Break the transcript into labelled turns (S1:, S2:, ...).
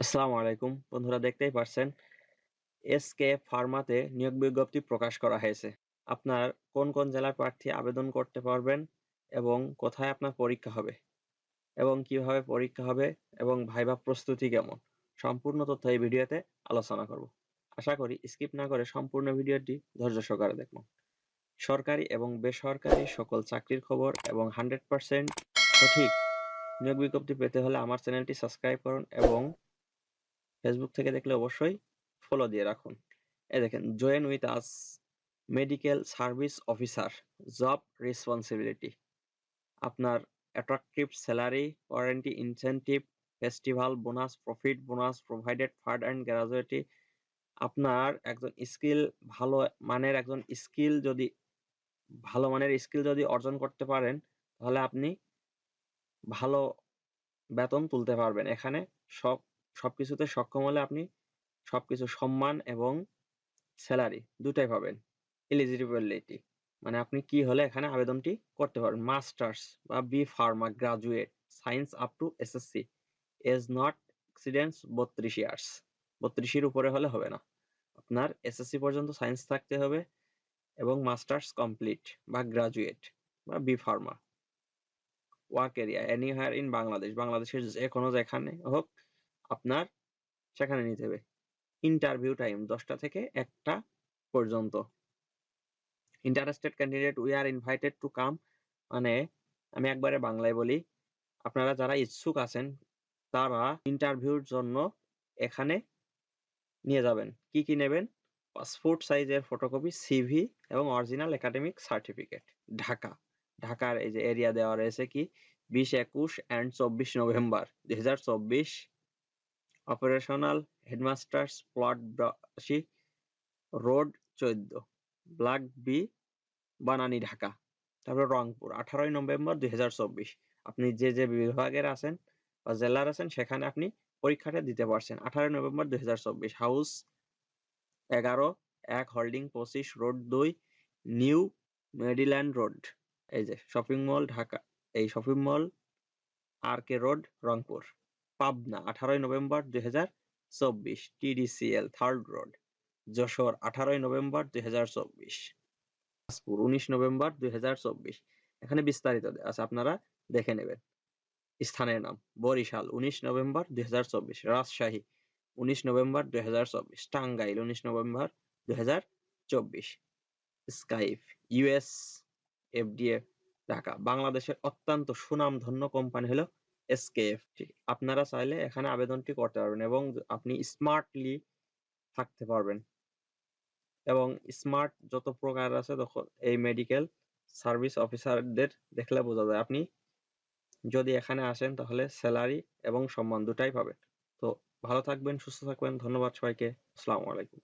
S1: আসসালামু আলাইকুম। বন্ধুরা দেখতেই পারছেন এসকে ফার্মাতে নিয়োগ বিজ্ঞপ্তি প্রকাশ করা হয়েছে। আপনার কোন কোন জেলার প্রার্থী আবেদন করতে পারবেন এবং কোথায় আপনার পরীক্ষা হবে এবং কীভাবে পরীক্ষা হবে এবং ভাইভা প্রস্তুতি কেমন, সম্পূর্ণ তথ্য এই ভিডিওতে আলোচনা করব। আশা করি স্কিপ না করে সম্পূর্ণ ভিডিওটি ধৈর্য সহকারে দেখুন। সরকারি এবং বেসরকারি সকল চাকরির খবর এবং হান্ড্রেড পার্সেন্ট সঠিক নিয়োগ বিজ্ঞপ্তি পেতে হলে আমার চ্যানেলটি সাবস্ক্রাইব করুন এবং ফেসবুক থেকে দেখলে অবশ্যই ফলো দিয়ে রাখুন। এই দেখেন join with us medical service officer job responsibility আপনার attractive salary warranty incentive festival bonus profit bonus provident fund and gratuity আপনার একজন স্কিল ভালো মানের একজন স্কিল যদি, ভালো মানের স্কিল যদি অর্জন করতে পারেন, তাহলে আপনি ভালো বেতন তুলতে পারবেন। এখানে সব সবকিছুতে সক্ষম হলে আপনি সবকিছু সম্মান এবং স্যালারি দুটাই পাবেন এলিজিবিলিটি মানে আপনি কি হলে এখানে আবেদনটি করতে পারবেন। মাস্টার্স বা B pharma graduate science up to SSC age not exceedance বত্রিশ ইয়ার্স বত্রিশের উপরে হলে হবে না। আপনার এসএসসি পর্যন্ত সায়েন্স থাকতে হবে এবং মাস্টার্স কমপ্লিট বা গ্রাজুয়েট বা B pharma work area anywhere in Bangladesh বাংলাদেশের যে কোনো যেখানে হোক আপনার সেখানে নিতে হবে। ইন্টারভিউ টাইম দশটা থেকে একটা পর্যন্ত। Interested candidate we are invited to come মানে আমি একবারে বাংলায় বলি, আপনারা যারা ইচ্ছুক আছেন, তারা ইন্টারভিউর জন্য এখানে নিয়ে যাবেন। কি কি নেবেন? পাসপোর্ট সাইজের ফটোকপি সিভি এবং অরিজিনাল একাডেমিক সার্টিফিকেট ঢাকা। ঢাকার এই যে এরিয়া দেওয়া রয়েছে কি? বিশ একুশ অ্যান্ড চব্বিশ নভেম্বর। দুই হাজার চব্বিশ অপারেশনাল হেডমাস্টার্স প্লট বাসী রোড চোদ্দ ব্লাক বি, বানানি ঢাকা, তারপরে রংপুর, আঠারোই নভেম্বর দু হাজার চব্বিশ। আপনি যে যে বিভাগের আছেন বা জেলার আছেন, সেখানে আপনি পরীক্ষাটা দিতে পারছেন। আঠারোই নভেম্বর দুই হাজার চব্বিশ, হাউস এগারো, এক, হোল্ডিং পঁচিশ, রোড দুই, নিউ মেডিল্যান্ড রোড, এই যে, শপিং মল ঢাকা, এই shopping mall, R K road, Rangpur. Pabna, আঠারোই নভেম্বর দুই হাজার চব্বিশ, টিডিসিএল থার্ড রোড, যশোর, আঠারোই নভেম্বর দুই হাজার চব্বিশ, দিনাজপুর, উনিশ নভেম্বর দুই হাজার চব্বিশ। এখানে বিস্তারিত আছে, আপনারা দেখে নেবেন। স্থানের নাম, বরিশাল, উনিশ নভেম্বর দুই হাজার চব্বিশ, রাজশাহী, উনিশ নভেম্বর দুই হাজার চব্বিশ, টাঙ্গাইল, উনিশ নভেম্বর দুই হাজার চব্বিশ। Skype, US, FDA, Dhaka. বাংলাদেশের অত্যন্ত সুনামধন্য কোম্পানি হলো এসকেএফটি আপনারা চাইলে এখানে আবেদনটি করতে পারবেন এবং আপনি স্মার্টলি থাকতে পারবেন। এবং স্মার্ট যত প্রকার আছে তখন এই মেডিকেল সার্ভিস অফিসারদের দেখলে বোঝা যায়। আপনি যদি এখানে আসেন তাহলে স্যালারি এবং সম্মান দুটাই পাবেন। তো ভালো থাকবেন, সুস্থ থাকবেন, ধন্যবাদ সবাইকে। আসসালামু আলাইকুম।